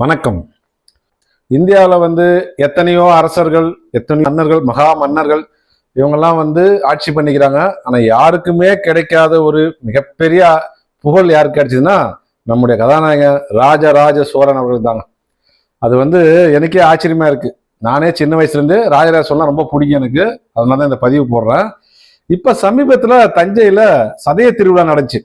வணக்கம். இந்தியாவில் வந்து எத்தனையோ அரசர்கள் எத்தனையோ மன்னர்கள் மகா மன்னர்கள் இவங்கெல்லாம் வந்து ஆட்சி பண்ணிக்கிறாங்க. ஆனால் யாருக்குமே கிடைக்காத ஒரு மிகப்பெரிய புகழ் யாருக்கு கிடைச்சதுன்னா நம்முடைய கதாநாயகன் ராஜராஜ சோழன் அவர்கள் தாங்க. அது வந்து எனக்கே ஆச்சரியமா இருக்கு. நானே சின்ன வயசுலேருந்து ராஜராஜ சோழன் ரொம்ப பிடிக்கும் எனக்கு. அதனால தான் இந்த பதிவு போடுறேன். இப்போ சமீபத்தில் தஞ்சையில் சதய திருவிழா நடந்துச்சு.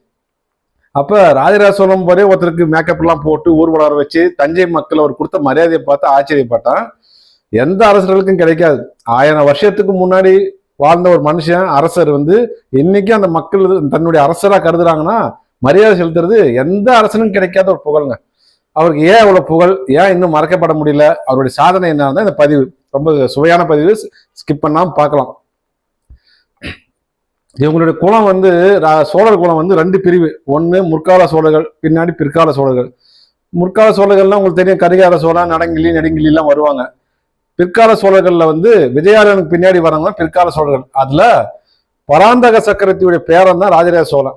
அப்ப ராஜராஜ சோழன் போதே ஒருத்தருக்கு மேக்கப் எல்லாம் போட்டு ஊர்வலம் வச்சு தஞ்சை மக்கள் அவர் கொடுத்த மரியாதையை பார்த்து ஆச்சரியப்பட்டான். எந்த அரசர்களுக்கும் கிடைக்காது. ஆயிரம் வருஷத்துக்கு முன்னாடி வாழ்ந்த ஒரு மனுஷன் அரசர் வந்து இன்னைக்கு அந்த மக்கள் தன்னுடைய அரசராக கருதுறாங்கன்னா மரியாதை செலுத்துறது எந்த அரசனும் கிடைக்காத ஒரு புகழ்ங்க. அவருக்கு ஏன் இவ்வளவு புகழ்? ஏன் இன்னும் மறக்கப்பட முடியல? அவருடைய சாதனை என்னன்னா இந்த பதிவு. ரொம்ப சுவையான பதிவு. ஸ்கிப் பண்ணாமல் பார்க்கலாம். இவங்களுடைய குலம் வந்து ரா- சோழர் குலம் வந்து ரெண்டு பிரிவு. ஒன்று முற்கால சோழர்கள் பின்னாடி பிற்கால சோழர்கள். முற்கால சோழர்கள்லாம் உங்களுக்கு தெரியும் கரிகால சோழன் நடங்கிலி நெடுங்கிலாம் வருவாங்க. பிற்கால சோழர்களில் வந்து விஜயாலயனுக்கு பின்னாடி வரவங்க பிற்கால சோழர்கள். அதில் பராந்தக சக்கரவர்த்தியுடைய பேரன் தான் ராஜராஜ சோழன்.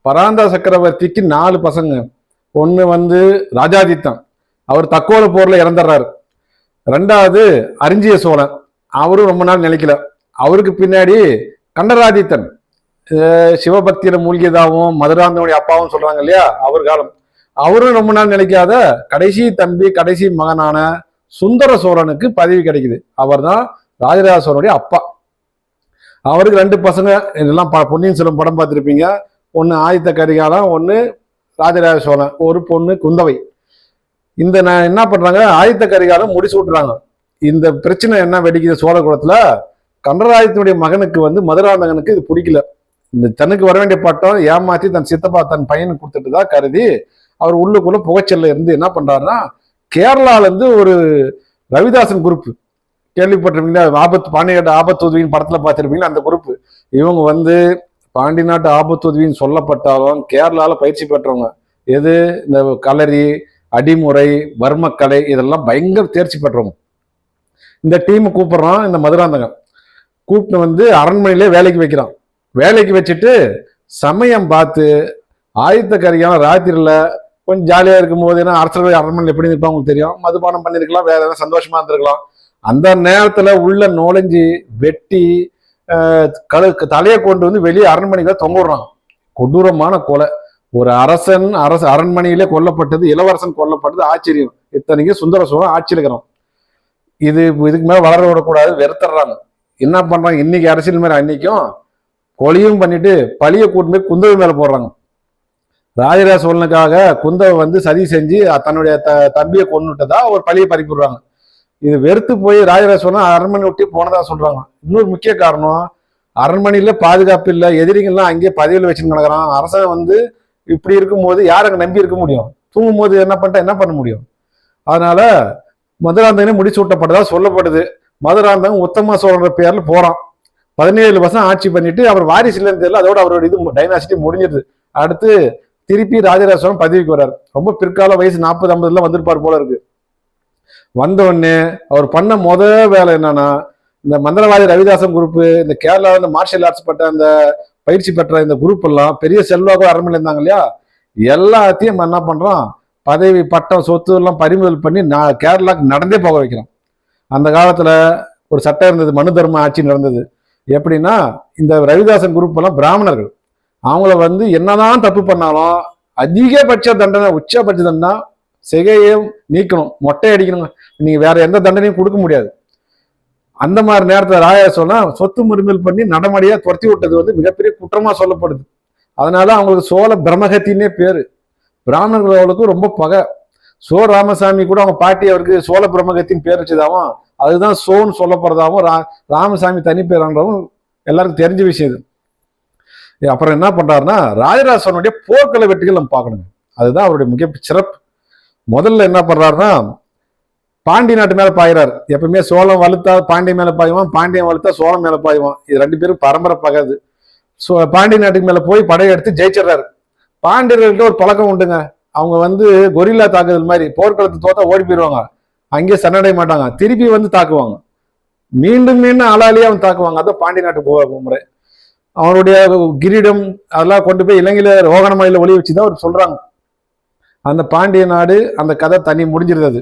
பராந்தக சக்கரவர்த்திக்கு நாலு பசங்க. ஒன்று வந்து ராஜாதித்தன். அவர் தக்கோல போரில் இறந்துடுறாரு. ரெண்டாவது அரிஞ்சிய சோழன். அவரும் ரொம்ப நாள் நிலைக்கல. அவருக்கு பின்னாடி கண்டராதித்தன். சிவபக்தியில மூழ்கியதாகவும் மதுராந்தனுடைய அப்பாவும் சொல்றாங்க இல்லையா? அவர் காலம். அவரும் ரொம்ப நாள் நினைக்காத கடைசி தம்பி கடைசி மகனான சுந்தர சோழனுக்கு பதவி கிடைக்குது. அவர்தான் ராஜராஜ சோழனுடைய அப்பா. அவருக்கு ரெண்டு பசங்க இதெல்லாம் பொன்னியின் செல்வன் படம் பார்த்துருப்பீங்க. ஒன்று ஆதித்த கரிகாலம் ஒன்று ராஜராஜ சோழன் ஒரு பொண்ணு குந்தவை. இந்த நான் என்ன பண்றாங்க? ஆதித்த கரிகாலம் முடிச்சு விட்டுறாங்க. இந்த பிரச்சனை என்ன வெடிக்குது சோழ குலத்துல? கண்டராயத்தினுடைய மகனுக்கு வந்து மதுராந்தகனுக்கு இது பிடிக்கல. இந்த தனக்கு வர வேண்டிய பட்டம் ஏமாத்தி தன் சித்தப்பா தன் பையனுக்கு கொடுத்துட்டு தான் கருதி அவர் உள்ளுக்குள்ள புகைச்சல்ல இருந்து என்ன பண்றாருன்னா கேரளால இருந்து ஒரு ரவிதாசன் குரூப் கேள்விப்பட்டிருப்பீங்களா? ஆபத்து பாண்டியநாட்டு ஆபத்து உதவியின் படத்துல பார்த்துருப்பீங்களா? அந்த குரூப் இவங்க வந்து பாண்டி நாட்டு ஆபத்து உதவின்னு சொல்லப்பட்டாலும் கேரளால பயிற்சி பெற்றவங்க. எது? இந்த களரி அடிமுறை வர்மக்கலை இதெல்லாம் பயங்கர தேர்ச்சி பெற்றவங்க. இந்த டீமை கூப்பிடுறான் இந்த மதுராந்தகன். கூப்பிட்டு வந்து அரண்மனையிலே வேலைக்கு வைக்கிறான். வேலைக்கு வச்சுட்டு சமயம் பார்த்து ஆயுத்த கரியான ராத்திரியில் கொஞ்சம் ஜாலியாக இருக்கும்போது ஏன்னா அரசர்கள் அரண்மனையில் எப்படி இருப்பாங்க உங்களுக்கு தெரியும்? மதுபானம் பண்ணிருக்கலாம் வேற ஏதாவது சந்தோஷமா இருந்திருக்கலாம். அந்த நேரத்தில் உள்ள நுழைஞ்சி வெட்டி கழு தலையை கொண்டு வந்து வெளியே அரண்மனையில் தொங்க விடுறாங்க கொடூரமான கொலை. ஒரு அரசன் அரசு அரண்மனையிலே கொல்லப்பட்டது இளவரசன் கொல்லப்பட்டது ஆச்சரியம். இத்தனைக்கும் சுந்தர சோழன் ஆட்சியிருக்கிறோம் இது இதுக்கு மேலே வளர விடக்கூடாது வெறுத்துறாங்க என்ன பண்ணுறாங்க இன்னைக்கு அரசியல் மேலே அன்னைக்கும் கொலையும் பண்ணிட்டு பழிய கூட்டு போய் குந்தவை மேல போடுறாங்க. ராஜராஜ சோழனுக்காக குந்தவை வந்து சதி செஞ்சு தன்னுடைய த தம்பியை கொண்டுட்டதா ஒரு பழியை பறிப்பிடுறாங்க இது வெறுத்து போய் ராஜராஜ சோழன் அரண்மனை ஒட்டி போனதா சொல்றாங்க. இன்னொரு முக்கிய காரணம் அரண்மனையில பாதுகாப்பு இல்லை எதிரிகள்லாம் அங்கேயே பதவியில் வச்சுன்னு கிடக்குறான். அரசன் வந்து இப்படி இருக்கும்போது யார் அங்க நம்பி இருக்க முடியும்? தூங்கும் போது என்ன பண்ணிட்டா என்ன பண்ண முடியும்? அதனால மதுராந்தகனே முடிச்சு விட்டப்பட்டதா சொல்லப்படுது. மதுராந்தகன் உத்தம சோழன்ற பேர்ல போறான். பதினேழு வருஷம் ஆட்சி பண்ணிட்டு அவர் வாரிசு இல்லைன்னு தெரியல அதோட அவரோட இது டைனாசிட்டி முடிஞ்சிருது. அடுத்து திருப்பி ராஜராஜ சோழன் பதவிக்கு வர்றாரு. ரொம்ப பிற்கால வயசு நாற்பது ஐம்பதுல வந்திருப்பார் போல இருக்கு. வந்த உடனே அவர் பண்ண முத வேலை என்னன்னா இந்த மந்திரவாதி ரவிதாசன் குரூப் இந்த கேரளாவில் இந்த மார்ஷியல் ஆர்ட்ஸ் பட்ட அந்த பயிற்சி பெற்ற இந்த குரூப் எல்லாம் பெரிய செல்வாக்கு அரண்மனை இருந்தாங்க இல்லையா? எல்லாத்தையும் என்ன பண்றான் பதவி பட்டம் சொத்து எல்லாம் பறிமுதல் பண்ணி நான் கேரளாவுக்கு நடந்தே போக வைக்கிறான் அந்த காலத்துல ஒரு சட்டம் இருந்தது மனு தர்ம ஆட்சி நடந்தது. எப்படின்னா இந்த ரவிதாசன் குரூப் எல்லாம் பிராமணர்கள். அவங்கள வந்து என்னதான் தப்பு பண்ணாலும் அதிகபட்ச தண்டனை உச்சபட்ச தண்டனை சிகையும் நீக்கணும் மொட்டை அடிக்கணும் நீங்க வேற எந்த தண்டனையும் கொடுக்க முடியாது. அந்த மாதிரி நேரத்தில் ராயா சொன்னா சொத்து முறிமல் பண்ணி நடமடியா துரத்தி விட்டது வந்து மிகப்பெரிய குற்றமா சொல்லப்படுது. அதனால அவங்களுக்கு சோழ பிரம்மகத்தின்னே பேரு. பிராமணர்களுக்கும் ரொம்ப பகை. சோ ராமசாமி கூட அவங்க பாட்டி அவருக்கு சோழ பிரமகத்தின் பேர் வச்சதாவும் அதுதான் சோன்னு சொல்லப்படுறதாகவும் ரா ராமசாமி தனி பேரான்றவும் எல்லாருக்கும் தெரிஞ்ச விஷயம் இது. அப்புறம் என்ன பண்ணுறாருன்னா ராஜராஜ சோழனுடைய போர்க்கள வெற்றிகள் நம்ம பார்க்கணுங்க. அதுதான் அவருடைய மிக சிறப்பு. முதல்ல என்ன பண்ணுறாருன்னா பாண்டி நாட்டு மேலே பாயிறாரு. எப்பவுமே சோழம் வலுத்தா பாண்டிய மேலே பாயுவான் பாண்டியன் வலுத்தா சோளம் மேலே பாயுவான். இது ரெண்டு பேரும் பரம்பரை பகாது. சோ பாண்டி நாட்டுக்கு மேலே போய் படையெடுத்து ஜெயிச்சிடுறாரு. பாண்டியர்கள்ட்ட ஒரு பழக்கம் உண்டுங்க. அவங்க வந்து கொரில்லா தாக்குதல் மாதிரி போர்க்களத்தை தோத்தா ஓடி போயிடுவாங்க அங்கேயே சரணடைய மாட்டாங்க. திருப்பி வந்து தாக்குவாங்க. மீண்டும் மீண்டும் அலாலியா அவன் தாக்குவாங்க. அதான் பாண்டி நாட்டு போக முறை. அவனுடைய கிரீடம் அதெல்லாம் கொண்டு போய் இலங்கையில ரோகணமலையில ஒளி வச்சுதான் அவர் சொல்றாங்க. அந்த பாண்டிய நாடு அந்த கதை தனி முடிஞ்சிருந்தது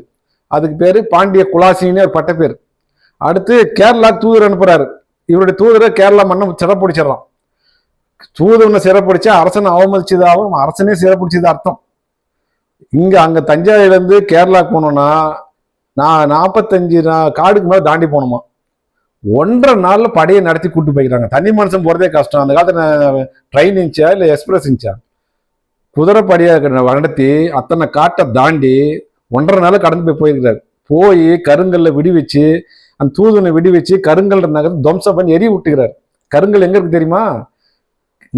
அதுக்கு பேரு பாண்டிய குலாசின்னு ஒரு பட்ட பேர். அடுத்து கேரளா தூதர் அனுப்புறாரு. இவருடைய தூதரை கேரளா மன்னன் சிறப்பிடிச்சிடறான். தூதவனை சிறப்பிடிச்சா அரசனை அவமதிச்சதாகவும் அரசனே சிறப்பிடிச்சது அர்த்தம். இங்க அங்க தஞ்சாவூர்ல இருந்து கேரளா போனோம்னா நான் நாற்பத்தஞ்சு நா- காடுக்கு மேலே தாண்டி போகணுமா? ஒன்றரை நாளில் படையை நடத்தி கூட்டு போய்க்கிறாங்க. தண்ணி மனுஷன் போகிறதே கஷ்டம். அந்த காலத்தில் ட்ரெயின் இருந்துச்சா இல்லை எக்ஸ்பிரஸ் இருந்துச்சா குதிரை குதிரைப்படியை நடத்தி அத்தனை காட்டை தாண்டி ஒன்றரை நாள் கடந்து போய் போயிருக்கிறார். போய் கருங்கல்ல விடி வச்சு அந்த தூதனை விடி வச்சு கருங்கல் நகர் துவம்சம் பண்ணி எரி விட்டுக்கிறார். கருங்கல் எங்க இருக்கு தெரியுமா?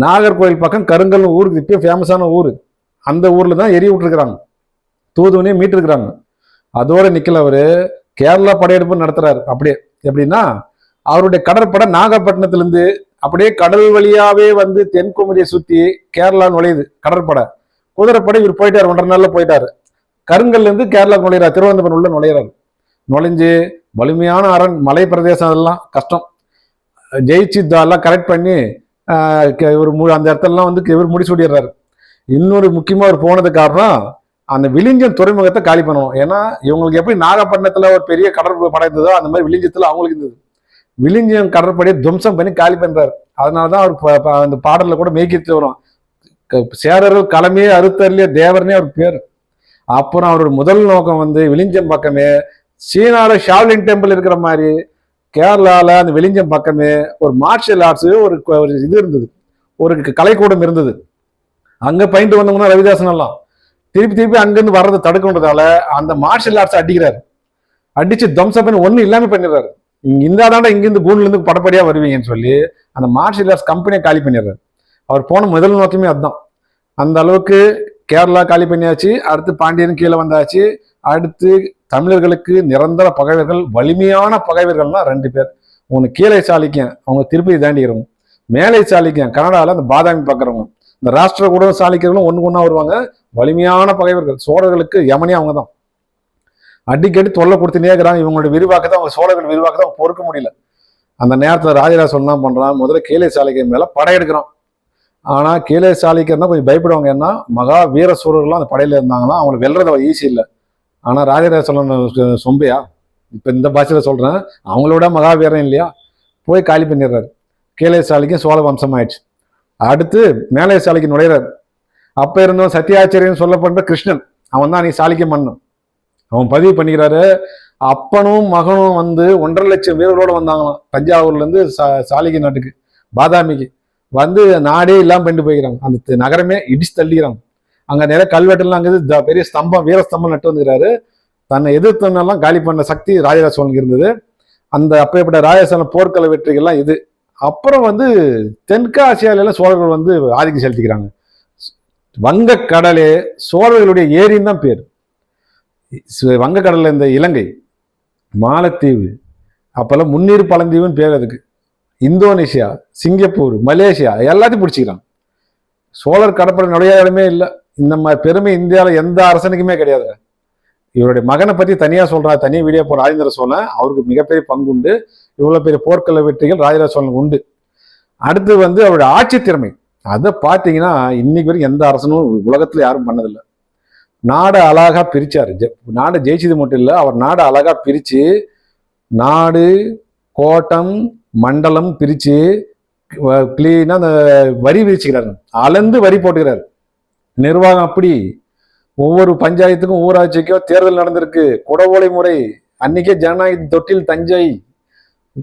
நாகர்கோவில் பக்கம் கருங்கல் ஊருக்கு இப்போ ஃபேமஸான ஊர். அந்த ஊர்ல தான் எரி விட்டுருக்குறாங்க. தூதுவனையும் மீட்டிருக்கிறாங்க. அதோட நிக்கல அவரு கேரளா படையெடுப்பு நடத்துறாரு. அப்படியே எப்படின்னா அவருடைய கடற்படை நாகப்பட்டினத்துலேருந்து அப்படியே கடல் வழியாவே வந்து தென்குமரியை சுத்தி கேரளா நுழையுது கடற்படை. குதிரைப்படை இவர் போயிட்டார் ஒன்றரை நாள்ல போயிட்டாரு. கருங்கல்லேருந்து கேரளா நுழையிறார் திருவனந்தபுரம் உள்ள நுழையிறாரு. நுழைஞ்சு வலிமையான அரண் மலை பிரதேசம் அதெல்லாம் கஷ்டம். ஜெயிச்சு இதெல்லாம் கரெக்ட் பண்ணி இவர் மு- அந்த இடத்துலலாம் வந்து இவர் முடிச்சு விடுறாரு இன்னொரு முக்கியமாக அவர் போனது காரணம் அந்த விழிஞ்சம் துறைமுகத்தை காலி பண்ணணும் ஏன்னா இவங்களுக்கு எப்படி நாகப்பட்டினத்தில் ஒரு பெரிய கடற்படை இருந்ததோ அந்த மாதிரி விழிஞ்சத்துல அவங்களுக்கு இருந்தது. விழிஞ்சம் கடற்படையை துவம்சம் பண்ணி காலி பண்ணுறாரு அதனால தான் அவர் அந்த பாடலில் கூட மேய்க்கிட்டு வரும். க- சேரர்கள் களமே அறுத்தர்லிய தேவர்னே அவர் பேர். அப்புறம் அவரோட முதல் நோக்கம் வந்து விழிஞ்சம் பக்கமே சீனாவில் ஷாவ்லின் டெம்பிள் இருக்கிற மாதிரி கேரளாவில் அந்த வெளிஞ்சம் பக்கமே ஒரு மார்ஷியல் ஆர்ட்ஸ் ஒரு இது இருந்தது. ஒரு கலைக்கூடம் இருந்தது. அங்கே பயின்று வந்தவங்கன்னா ரவிதாசன் எல்லாம். திருப்பி திருப்பி அங்கிருந்து வர்றதை தடுக்கணுன்றதால அந்த மார்ஷியல் ஆர்ட்ஸ் அடிக்கிறாரு. அடிச்சு துவம்சம் பண்ணி ஒன்றும் இல்லாமல் பண்ணிடுறாரு. இங்க இருந்தாதாண்டா இங்கிருந்து கூண்டுல படப்படியாக வருவீங்கன்னு சொல்லி அந்த மார்ஷியல் ஆர்ட்ஸ் கம்பெனியை காலி பண்ணிடுறாரு. அவர் போன முதல் நோக்கமே அதுதான். அந்த அளவுக்கு கேரளா காலி பண்ணியாச்சு. அடுத்து பாண்டியன் கீழே வந்தாச்சு. அடுத்து தமிழர்களுக்கு நிரந்தர பகைவர்கள் வலிமையான பகைவர்கள்னா ரெண்டு பேர். உனக்கு கீழே சாலிக்கன் அவங்க திருப்பதி தாண்டிக்கிறவங்க. மேலே சாலிக்கன் கனடாவில் அந்த பாதாமி பார்க்குறவங்க இந்த ராஷ்டிர கூட சாலிக்கிறவங்களும் ஒன்று ஒன்றா வருவாங்க. வலிமையான பகைவர்கள் சோழர்களுக்கு யமனே அவங்க தான் அடிக்கடி தொல்லை கொடுத்துனே இருக்கிறாங்க. இவங்களோட விரிவாக்கத்தை அவங்க சோழர்கள் விரிவாக்கத்தை அவங்க பொறுக்க முடியல. அந்த நேரத்தில் ராஜராஜ என்ன பண்ணுறான் முதல்ல கீழே சாலைக்கு மேலே படையெடுக்கிறான் ஆனால் கீழே சாலிக்கன்னா கொஞ்சம் பயப்படுவாங்க. ஏன்னா மகா வீர சூரர்கள்லாம் அந்த படையில் இருந்தாங்கன்னா அவங்களை வெல்றது ஈஸி இல்லை. ஆனால் ராஜராஜ சோழன் சொம்பையா? இப்போ இந்த பாஷையில் சொல்கிறேன் அவங்களோட மகாவீரன் இல்லையா? போய் காலி பண்ணிடுறாரு. கீழே சாலைக்கும் சோழ வம்சம் ஆயிடுச்சு அடுத்து மேலே சாலைக்கு நுழையிறாரு அப்ப இருந்தவன் சத்தியாச்சாரியன் சொல்லப்படுற கிருஷ்ணன் அவன் தான் நீ சாலைக்கு மன்னன். அவன் பதிவு பண்ணிக்கிறாரு அப்பனும் மகனும் வந்து ஒன்றரை லட்சம் வீரரோட வந்தாங்களாம். தஞ்சாவூர்ல இருந்து சா- சாலிக நாட்டுக்கு பாதாமிக்கு. வந்து நாடே இல்லாம பண்ணிட்டு போய்க்கிறாங்க அந்த நகரமே இடிச்சு தள்ளிக்கிறாங்க அங்க நிறைய கல்வெட்டெல்லாம் அங்கே த- பெரிய ஸ்தம்பம் வீர ஸ்தம்பம் நட்டு வந்துக்கிறாரு தன்னை எதிர்த்தவனெல்லாம் காலி பண்ண சக்தி ராஜராஜ சோழனுக்கு இருந்தது. அந்த அப்பேற்பட்ட ராஜசோழ போர்க்கள வெற்றிகள்லாம் இது. அப்புறம் வந்து தென்காசியாலெல்லாம் சோழர்கள் வந்து ஆதிக்கம் செலுத்திக்கிறாங்க. வங்கக்கடலே சோழர்களுடைய ஏரின்னு தான் பேர். சு- இந்த இலங்கை மாலத்தீவு அப்போல்லாம் முன்னீர் பழந்தீவுன்னு பேர் அதுக்கு. இந்தோனேஷியா சிங்கப்பூர் மலேசியா எல்லாத்தையும் பிடிச்சிக்கிறான் சோழர் கடற்படை நுழையாத இடமே இல்லை. இந்த மாதிரி பெருமை இந்தியாவில் எந்த அரசனுக்குமே கிடையாது. இவருடைய மகனை பற்றி தனியாக சொல்கிறார் தனியாக வீடியோ போற ராஜேந்திர சோழன் அவருக்கு மிகப்பெரிய பங்கு உண்டு இவ்வளோ பெரிய போர்க்கள வெற்றிகள் ராஜேந்திர சோழனுக்கு உண்டு. அடுத்து வந்து அவருடைய ஆட்சி திறமை. அதை பார்த்தீங்கன்னா இன்னைக்கு வரைக்கும் எந்த அரசனும் உலகத்தில் யாரும் பண்ணதில்லை. நாடை அழகாக பிரித்தார் ஜெ- நாடை ஜெயிச்சது மட்டும் இல்லை அவர் நாடை அழகாக பிரித்து நாடு கோட்டம் மண்டலம் பிரித்து கிளீனாக அந்த வரி விரிச்சுக்கிறாரு. அளந்து வரி போட்டுக்கிறாரு. நிர்வாகம் அப்படி ஒவ்வொரு பஞ்சாயத்துக்கும் ஊராட்சிக்கோ தேர்தல் நடந்திருக்கு. குடவோலை முறை. அன்னைக்கே ஜனநாயக தொட்டில் தஞ்சை.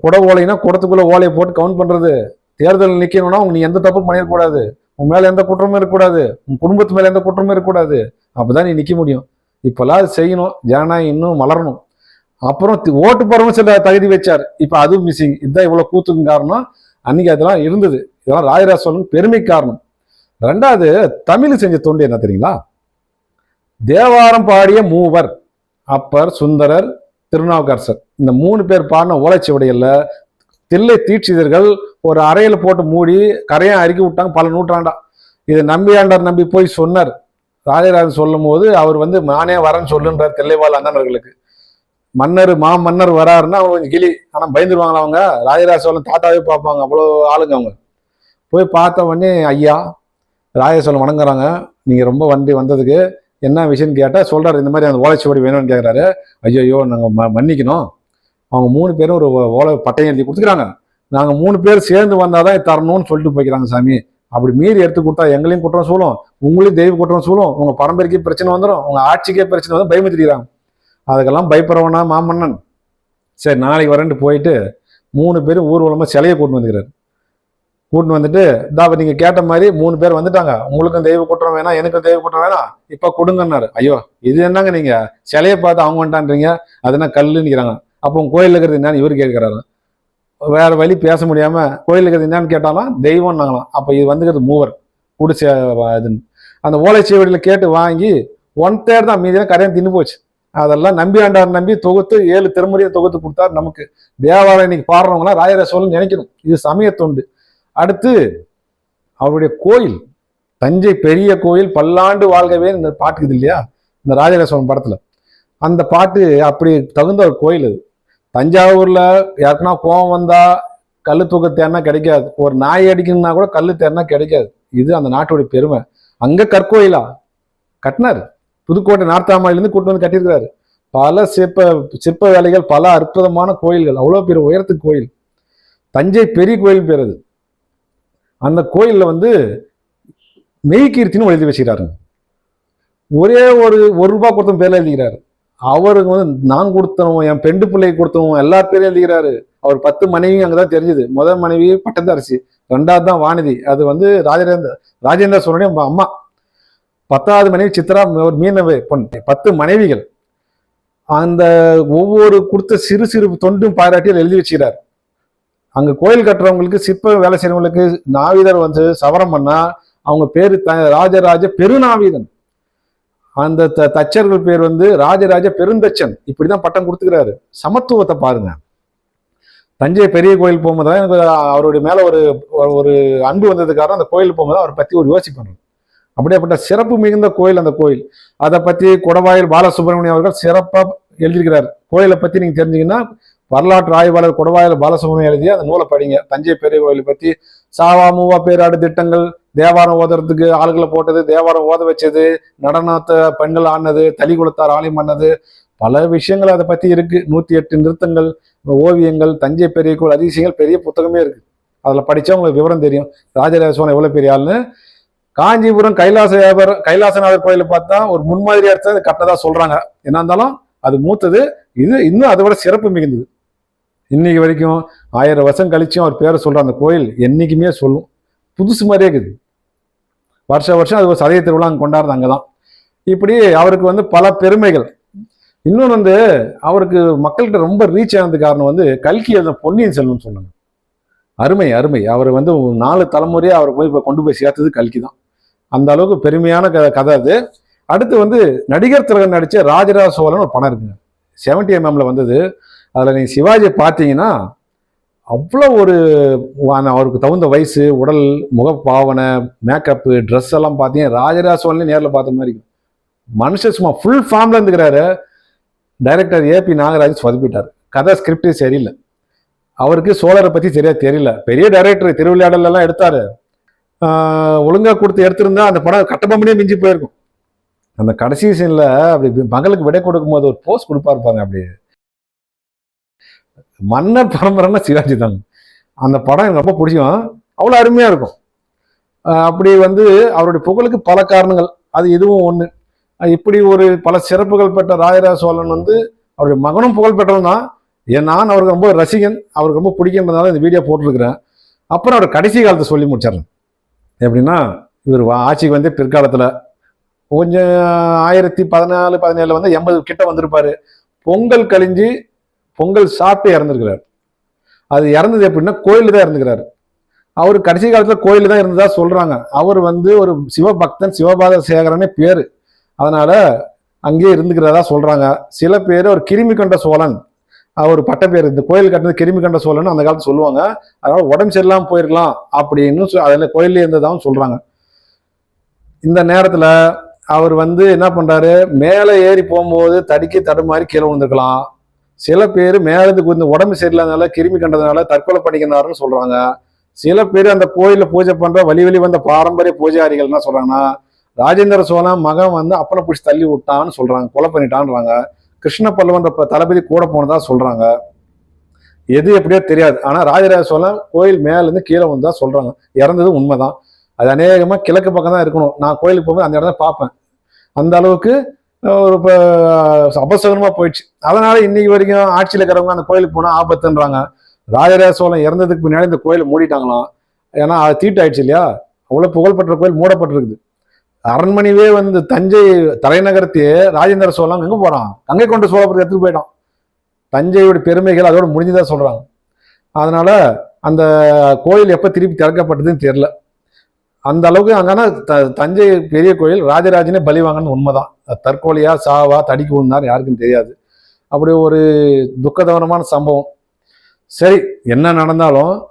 குடவோலைனா குடத்துக்குள்ள ஓலையை போட்டு கவுண்ட் பண்றது. தேர்தல் நிக்கணும்னா உங்க நீ எந்த தப்பும் பண்ணிடக்கூடாது உன் மேல எந்த குற்றமும் இருக்கக்கூடாது உன் குடும்பத்து மேல எந்த குற்றமும் இருக்கக்கூடாது அப்பதான் நீ நிக்க முடியும். இப்பெல்லாம் செய்யணும். ஜனநாயகம் இன்னும் வளரணும் அப்புறம் தி- ஓட்டு போறவங்க சில தகுதி வச்சார். இப்ப அதுவும் மிஸ்ஸிங் இதுதான் இவ்வளவு கூத்துக்கும் காரணம். அன்னைக்கு அதெல்லாம் இருந்தது. இதெல்லாம் ராஜராஜ சோழன் பெருமை காரணம். ரெண்டாவது தமிழ் செஞ்ச தொண்டு என்ன தெரியுங்களா? தேவாரம் பாடிய மூவர் அப்பர் சுந்தரர் திருநாவுக்கரசர். இந்த மூணு பேர் பாடின ஓலைச்சுவடிகள்ல தில்லை தீட்சிதர்கள் ஒரு அறையில் போட்டு மூடி கரையை அறுக்கி விட்டாங்க பல நூற்றாண்டா. இதை நம்பியாண்டார் நம்பி போய் சொன்னார். ராஜராஜன் சொல்லும் போது அவர் வந்து நானே வரேன்னு சொல்லுன்றார் தில்லைவாழ் அண்ணனர்களுக்கு. மன்னர் மா மன்னர் வராருன்னா அவங்க கொஞ்சம் கிளி ஆனால் பயந்துருவாங்களா அவங்க? ராஜராஜ சோழன் தாத்தாவே பார்ப்பாங்க அவ்வளோ ஆளுங்க அவங்க. போய் பார்த்த உடனே ஐயா ராஜராஜ சோழன் வணங்குறாங்க. நீங்கள் ரொம்ப வண்டி வந்ததுக்கு என்ன விஷயம்னு கேட்டால் சொல்கிறார் இந்த மாதிரி அந்த ஓலைச்சுவடி வேணும்னு கேட்குறாரு ஐயோ நாங்கள் ம மன்னிக்கணும். அவங்க மூணு பேரும் ஒரு ஓலை பட்டையை எழுதி கொடுத்துக்கிறாங்க. நாங்கள் மூணு பேர் சேர்ந்து வந்தால் தான் தரணும்னு சொல்லிட்டு போய்க்கிறாங்க சாமி. அப்படி மீறி எடுத்து கொடுத்தா எங்களையும் குற்றம் சூழும் உங்களையும் தெய்வ குற்றம் சூழும் உங்கள் பரம்பரைக்கு பிரச்சனை வந்துடும் உங்கள் ஆட்சிக்கே பிரச்சனை வந்து பயமுத்திக்கிறாங்க அதுக்கெல்லாம் பயப்படுறவனா மாமன்னன். சரி நாளைக்கு வரேன்ட்டு போயிட்டு மூணு பேரும் ஊர்வலமாக சிலையை கூட்டின்னு வந்துக்கிறாரு. கூட்டின்னு வந்துட்டு இதாப்ப நீங்க கேட்ட மாதிரி மூணு பேர் வந்துட்டாங்க. உங்களுக்கும் தெய்வ குற்றம் வேணாம் எனக்கும் தெய்வ குற்றம் வேணாம். இப்ப கொடுங்கன்னாரு. ஐயோ இது என்னங்க நீங்க? சிலையை பார்த்து அவங்க வந்துட்டான்றீங்க. அது என்ன அப்போ கோயில் இருக்கிறது என்னன்னு இவர் கேட்கிறாரு. வேற வழி பேச முடியாம கோயில் இருக்கிறது என்னன்னு கேட்டாலும் தெய்வம் நாங்களாம் அப்ப இது வந்துக்கிறது மூவர். குடிசை இதுன்னு. அந்த ஓலைச்சுவடியில கேட்டு வாங்கி ஒன் தேர் தான் மீதியெல்லாம் கரையை தின்னு போச்சு. அதெல்லாம் நம்பி ஆண்டார் நம்பி தொகுத்து ஏழு திருமுறையை தொகுத்து கொடுத்தாரு நமக்கு. தேவாலயம் இன்னைக்கு பாடுறவங்களாம் ராஜராஜ சோழன் நினைக்கணும். இது சமயத்துண்டு அடுத்து அவருடைய கோயில் தஞ்சை பெரிய கோயில் பல்லாண்டு வாழ்கவே இந்த பாட்டுக்குது இல்லையா? இந்த ராஜராஜ படத்தில். அந்த பாட்டு அப்படி தகுந்த ஒரு கோயில் அது. தஞ்சாவூரில் யாருக்குன்னா கோவம் வந்தால் கல் தூக்க தேர்னா கிடைக்காது. ஒரு நாய் அடிக்கணும்னா கூட கல் தேர்னா கிடைக்காது. இது அந்த நாட்டுடைய பெருமை. அங்கே கற்கோயிலா? கட்டினார். புதுக்கோட்டை நார்த்தாமலையிலேருந்து கூட்டு வந்து கட்டியிருக்கிறாரு. பல சிற்ப சிற்ப வேலைகள் பல அற்புதமான கோயில்கள். அவ்வளோ பெரிய உயரத்துக்கு கோயில். தஞ்சை பெரிய கோயில் பேர் அது. அந்த கோயிலில் வந்து மெய்கீர்த்தின்னு எழுதி வச்சுக்கிறாருங்க ஒரே ஒரு ஒரு ரூபா கொடுத்தவன் பேரில் எழுதிக்கிறாரு. அவருக்கு வந்து நான் கொடுத்தனும் என் பெண்டு பிள்ளைக்கு கொடுத்தனும் எல்லா பேரும் எழுதிக்கிறாரு. அவர் பத்து மனைவி அங்கதான் தெரிஞ்சுது. முதல் மனைவி பட்டத்தரசி ரெண்டாவது தான் வானதி. அது வந்து ராஜேந்திர ராஜேந்திர சோழனுடைய அம்மா. பத்தாவது மனைவி சித்ரா ஒரு மீனவ பொண்ணு பத்து மனைவிகள். அந்த ஒவ்வொரு கொடுத்த சிறு சிறு தொண்டும் பாராட்டியில் எழுதி வச்சுக்கிறார். அங்க கோயில் கட்டுறவங்களுக்கு சிற்ப வேலை செய்யறவங்களுக்கு நாவீதர் வந்து சவரம் பண்ணா அவங்க பேர் த- ராஜராஜ பெருநாவிதன். அந்த த- தச்சர்கள் பேர் வந்து ராஜராஜ பெருந்தச்சன். இப்படிதான் பட்டம் கொடுத்துக்கிறாரு. சமத்துவத்தை பாருங்க. தஞ்சை பெரிய கோயில் போகும்போது தான் எனக்கு அவருடைய மேல ஒரு ஒரு- அன்பு வந்ததுக்காக அந்த கோயில் போகும்போது அவரை பத்தி ஒரு யோசிப்பாங்க. அப்படியேப்பட்ட சிறப்பு மிகுந்த கோயில் அந்த கோயில். அதை பத்தி குடவாயில் பாலசுப்ரமணியம் அவர்கள் சிறப்பா எழுதியிருக்கிறார். கோயிலை பத்தி நீங்க தெரிஞ்சீங்கன்னா வரலாற்று ஆய்வாளர் குடவாயில் பாலசுப்ரமணியம் எழுதிய அந்த நூலை படிங்க. தஞ்சை பெரிய கோயிலை பத்தி சாவா மூவா பேராடு திட்டங்கள் தேவாரம் ஓதுறதுக்கு ஆளுகளை போட்டது தேவாரம் ஓத வச்சது நடனத்தை பெண்கள் ஆடினது தலி குலத்தார் ஆலயம் பண்ணது. பல விஷயங்கள் அதை பத்தி இருக்கு. நூத்தி எட்டு நிறுத்தங்கள் ஓவியங்கள் தஞ்சை பெரிய கோயில் அதிசயங்கள் பெரிய புத்தகமே இருக்கு. அதுல படிச்சா உங்களுக்கு விவரம் தெரியும். ராஜராஜ சோழன் எவ்வளவு பெரிய ஆளுன்னு காஞ்சிபுரம் கைலாச வியாபாரம் கைலாசநாதர் கோயிலை பார்த்தா ஒரு முன்மாதிரியா எடுத்து அது கட்டதா சொல்றாங்க. என்ன இருந்தாலும் அது மூத்தது. இது இன்னும் அதை விட சிறப்பு மிகுந்தது. இன்னைக்கு வரைக்கும் ஆயிரம் வருஷம் கழிச்சும் அவர் பேரை சொல்கிற அந்த கோயில் என்னைக்குமே சொல்லும். புதுசு மாதிரியே இருக்குது. வருஷ வருஷம் அது ஒரு சதய திருவிழா அங்கே கொண்டாடுறது அங்கதான். இப்படி அவருக்கு வந்து பல பெருமைகள். இன்னொன்று வந்து அவருக்கு மக்கள்கிட்ட ரொம்ப ரீச் ஆனது காரணம் வந்து கல்கி எழுதின பொன்னியின் செல்வன் சொன்னாங்க அருமை அருமை. அவர் வந்து நாலு தலைமுறையாக அவர் போய் இப்போ கொண்டு போய் சேர்த்தது கல்கி தான் அந்த அளவுக்கு பெருமையான க கதை அது. அடுத்து வந்து நடிகர் திலகன் நடித்த ராஜராஜ சோழன் ஒரு படம் இருக்குங்க. செவன்டி எம்எம்ல வந்தது. அதில் நீங்கள் சிவாஜியை பார்த்தீங்கன்னா அவ்வளோ ஒரு அவருக்கு தகுந்த வயசு உடல் முகப்பாவனை மேக்கப்பு ட்ரெஸ் எல்லாம் பார்த்தீங்கன்னா ராஜராஜ சோழனே நேரில் பார்த்த மாதிரி இருக்கும். மனுஷன் சும்மா ஃபுல் ஃபார்ம்ல இருந்துக்கிறாரு. டைரக்டர் ஏபி நாகராஜ் சொதப்பிட்டார். கதை ஸ்கிரிப்டே சரியில்லை. அவருக்கு சோழரை பற்றி சரியாக தெரியல. பெரிய டைரக்டர் திருவிளையாடல் எடுத்தார். எடுத்தாரு கொடுத்து எடுத்திருந்தா அந்த படம் கட்டபொம்மனே மிஞ்சி போயிருக்கும். அந்த கடைசி சீனில் அப்படி மகளுக்கு விடை கொடுக்கும் போது ஒரு போஸ்ட் கொடுப்பாரு பாருங்க அப்படி மன்னர் பரம்பரைன்னா சிவாஜி தான். அந்த படம் எனக்கு ரொம்ப பிடிக்கும். அவ்வளோ அருமையாக இருக்கும். அப்படி வந்து அவருடைய புகழுக்கு பல காரணங்கள். அது இதுவும் ஒன்று இப்படி ஒரு பல சிறப்புகள் பெற்ற ராஜராஜ சோழன் வந்து அவருடைய மகனும் புகழ் பெற்றவன் தான். ஏன் நான் அவருக்கு ரொம்ப ரசிகன். அவருக்கு ரொம்ப பிடிக்கும்னால இந்த வீடியோ போட்டிருக்கிறேன். அப்புறம் அவர் கடைசி காலத்தை சொல்லி முடிச்சிடறேன். எப்படின்னா இவர் வா- ஆட்சிக்கு வந்து பிற்காலத்தில் கொஞ்சம் ஆயிரத்தி பதினாலு பதினேழுல வந்து எண்பது கிட்ட வந்திருப்பார். பொங்கல் கழிஞ்சு பொங்கல் சாப்பிட்டு இறந்துருக்கிறார். அது இறந்தது எப்படின்னா கோயிலில் தான் இறந்துக்கிறார். அவர் கடைசி காலத்தில் கோயிலில் தான் இருந்ததா சொல்கிறாங்க அவர் வந்து ஒரு சிவபக்தன் சிவபாத சேகரனே பேர். அதனால் அங்கேயே இருந்துக்கிறதா சொல்கிறாங்க சில பேர் ஒரு கிருமி கண்ட சோழன். அவர் பட்ட பேர் இந்த கோயில் கட்டினது கிருமி கண்ட சோழன் அந்த காலத்தில் சொல்லுவாங்க. அதனால் உடம்பு சரியில்லாமல் போயிருக்கலாம் அப்படின்னு சொ- அதில் கோயிலே இருந்ததாகவும் சொல்கிறாங்க இந்த நேரத்தில் அவர் வந்து என்ன பண்ணுறாரு மேலே ஏறி போகும்போது தடுக்கி தடுமாறி கீழே விழுந்துருக்கலாம். சில பேர் மேலேருந்து வந்து உடம்பு சரியில்லாதனால கிருமி கண்டதுனால தற்கொலை பண்ணிக்கிறாருன்னு சொல்றாங்க. சில பேர் அந்த கோயிலில் பூஜை பண்ற வழி வழி வந்த பாரம்பரிய பூஜாரிகள் என்ன சொல்றாங்கன்னா ராஜேந்திர சோழன் மகன் வந்து அப்பனை பிடிச்சி தள்ளி விட்டான்னு சொல்றாங்க கொலை பண்ணிட்டான்றாங்க. கிருஷ்ண பல்லவன்ற தளபதி கூட போனதா சொல்றாங்க. எது எப்படியோ தெரியாது. ஆனா ராஜராஜ சோழன் கோயில் மேலேருந்து கீழே கீழே தான் சொல்றாங்க. இறந்தது உண்மைதான். அது அநேகமாக கிழக்கு பக்கம் தான் இருக்கணும். நான் கோயிலுக்கு போகும்போது அந்த இடத்த பார்ப்பேன். அந்த அளவுக்கு ஒரு இப்போ அபசகரமா போயிடுச்சு. அதனால இன்னைக்கு வரைக்கும் ஆட்சியில் இருக்கிறவங்க அந்த கோயிலுக்கு போனால் ஆபத்துன்றாங்க. ராஜராஜ சோழன் இறந்ததுக்கு முன்னாடி இந்த கோயிலை மூடிட்டாங்களாம். ஏன்னா அது தீட்டாயிடுச்சு இல்லையா? அவ்வளோ புகழ்பெற்ற கோயில் மூடப்பட்டிருக்குது. அரண்மனையே வந்து தஞ்சை தலைநகரத்தையே ராஜேந்திர சோழன் எங்கே போகிறான் கங்கை கொண்ட சோழபுரத்தை எடுத்துகிட்டு போயிட்டான். தஞ்சையோட பெருமைகள் அதோட முடிஞ்சுதான் சொல்கிறாங்க அதனால் அந்த கோயில் எப்போ திருப்பி திறக்கப்பட்டதுன்னு தெரில அந்த அளவுக்கு அங்கன்னா த- தஞ்சை பெரிய கோயில் ராஜராஜனே பலி வாங்கன்னு உண்மைதான். தற்கொலையா சாவா தடிக்கு விழுந்தார் யாருக்கும் தெரியாது. அப்படி ஒரு துக்கதவரமான சம்பவம். சரி என்ன நடந்தாலும்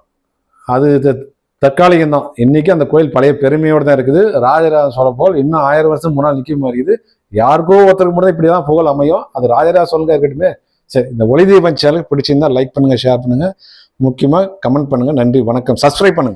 அது த- தற்காலிகம் தான் இன்னைக்கு அந்த கோயில் பழைய பெருமையோடு தான் இருக்குது. ராஜராஜ சோழ போல் இன்னும் ஆயிரம் வருஷம் முன்னால் நிற்க மாதிரி யாருக்கோ ஒருத்தருக்கு மட்டும் இப்படி தான் புகழ் அமையும். அது ராஜராஜ சோழங்க இருக்கட்டுமே. சரி இந்த ஒளி தீபம் சேனல் பிடிச்சிருந்தா லைக் பண்ணுங்க ஷேர் பண்ணுங்க. முக்கியமாக கமெண்ட் பண்ணுங்க. நன்றி வணக்கம். சப்ஸ்கிரைப் பண்ணுங்க.